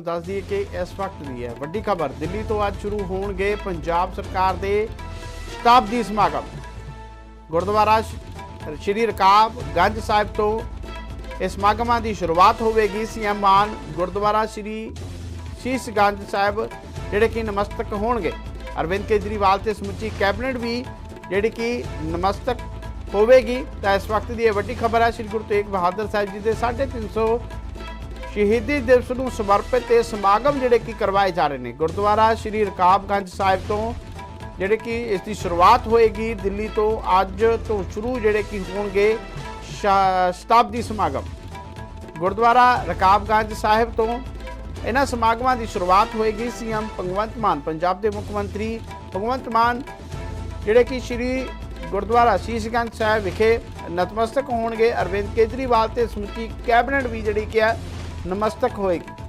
ਦੱਸ ਦਈਏ ਕਿ ਇਸ ਵਕਤ ਦੀ ਹੈ ਵੱਡੀ ਖਬਰ, ਦਿੱਲੀ ਤੋਂ ਅੱਜ ਸ਼ੁਰੂ ਹੋਣਗੇ ਪੰਜਾਬ ਸਰਕਾਰ ਦੇ ਸ਼ਤਾਬਦੀ ਸਮਾਗਮ। ਗੁਰਦੁਆਰਾ ਸ਼੍ਰੀ ਰਕਾਬ ਗੰਜ ਸਾਹਿਬ ਤੋਂ ਇਸ ਸਮਾਗਮਾਂ ਦੀ ਸ਼ੁਰੂਆਤ ਹੋਵੇਗੀ। ਸੀਐਮ ਮਾਨ ਗੁਰਦੁਆਰਾ ਸ਼੍ਰੀ ਸ਼ੀਸ਼ ਗੰਜ ਸਾਹਿਬ, ਜਿਹੜੇ ਕਿ ਨਮਸਤਕ ਹੋਣਗੇ। ਅਰਵਿੰਦ ਕੇਜਰੀਵਾਲ ਤੇ ਸਮੁੱਚੀ ਕੈਬਨਿਟ ਵੀ ਜਿਹੜੀ ਕਿ ਨਮਸਤਕ ਹੋਵੇਗੀ। ਤਾਂ ਇਸ ਵਕਤ ਦੀ ਇਹ ਵੱਡੀ ਖਬਰ ਹੈ, ਸ਼੍ਰੀ ਗੁਰੂ ਤੇਗ ਬਹਾਦਰ ਸਾਹਿਬ ਜੀ ਦੇ 350 ਸ਼ਹੀਦੀ ਦਿਵਸ ਨੂੰ ਸਮਰਪਿਤ ਇਹ ਸਮਾਗਮ ਜਿਹੜੇ ਕਿ ਕਰਵਾਏ ਜਾ ਰਹੇ ਨੇ। ਗੁਰਦੁਆਰਾ ਸ਼੍ਰੀ ਰਕਾਬਗੰਜ ਸਾਹਿਬ ਤੋਂ ਜਿਹੜੇ ਕਿ ਇਸ ਦੀ ਸ਼ੁਰੂਆਤ ਹੋਏਗੀ ਦਿੱਲੀ ਤੋਂ ਅੱਜ ਤੋਂ ਸ਼ੁਰੂ ਜਿਹੜੇ ਕਿ ਹੋਣਗੇ ਸ਼ਾ- ਸ਼ਤਾਬਦੀ ਸਮਾਗਮ। ਗੁਰਦੁਆਰਾ ਰਕਾਬਗੰਜ ਸਾਹਿਬ ਤੋਂ ਇਹਨਾਂ ਸਮਾਗਮਾਂ ਦੀ ਸ਼ੁਰੂਆਤ ਹੋਏਗੀ। ਸੀਐਮ ਭਗਵੰਤ ਮਾਨ, ਪੰਜਾਬ ਦੇ ਮੁੱਖ ਮੰਤਰੀ ਭਗਵੰਤ ਮਾਨ, ਜਿਹੜੇ ਕਿ ਸ਼੍ਰੀ ਗੁਰਦੁਆਰਾ ਸ਼ੀਸ਼ਗੰਜ ਸਾਹਿਬ ਵਿਖੇ ਨਤਮਸਤਕ ਹੋਣਗੇ। ਅਰਵਿੰਦ ਕੇਜਰੀਵਾਲ ਤੇ ਸਮੁੱਚੀ ਕੈਬਨਿਟ ਵੀ ਜਿਹੜੀ ਕਿ ਹੈ ਨਮਸਤਕ ਹੋਏਗੀ